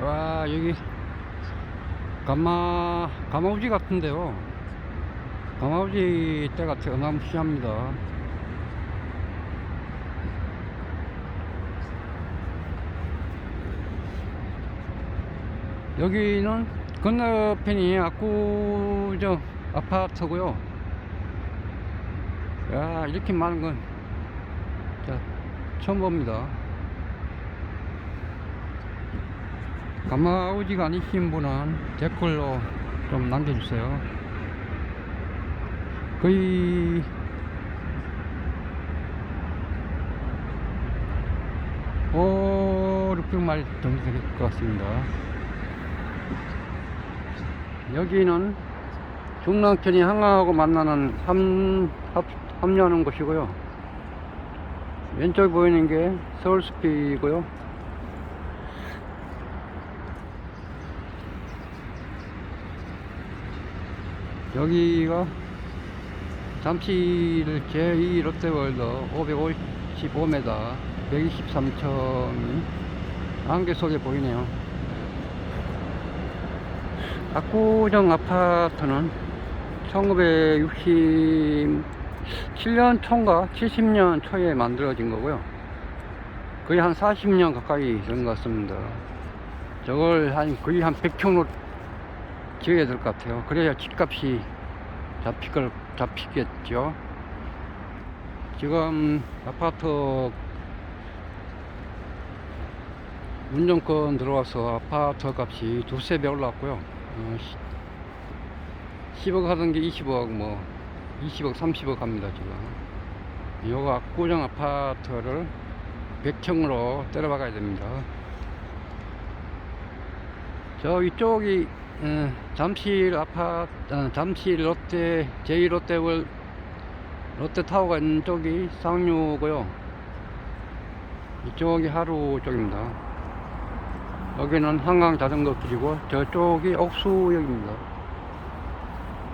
와 여기 가마 가마우지 같은데요. 가마우지 때가 어마무시합니다. 여기는 건너편이 압구정 아파트고요. 야 이렇게 많은 건 자, 처음 봅니다 가마우지가 아니신 분은 댓글로 좀 남겨주세요. 거의 오 600마리 정도 될 것 같습니다. 여기는 중랑천이 한강하고 만나는 함, 합, 합류하는 곳이고요. 왼쪽에 보이는 게 서울숲이고요. 여기가 잠실 제2 롯데월드 555m 123층이 안개 속에 보이네요. 압구정 아파트는 1967년 초인가 70년 초에 만들어진 거고요. 거의 한 40년 가까이 된 것 같습니다. 저걸 한 거의 한 100평으로 지어야 될 것 같아요. 그래야 집값이 잡힐 걸, 잡히겠죠. 지금 아파트 운정권 들어와서 아파트 값이 두세 배 올랐고요. 어, 10억 하던 게 20억, 뭐, 20억, 30억 합니다, 지금. 요거 압구정 아파트를 100층으로 때려박아야 됩니다. 저 위쪽이 어, 잠실 아파트, 어, 잠실 롯데, 제2롯데월, 롯데타워가 있는 쪽이 상류고요. 이쪽이 하루 쪽입니다. 여기는 한강 자전거 길이고 저쪽이 옥수역입니다.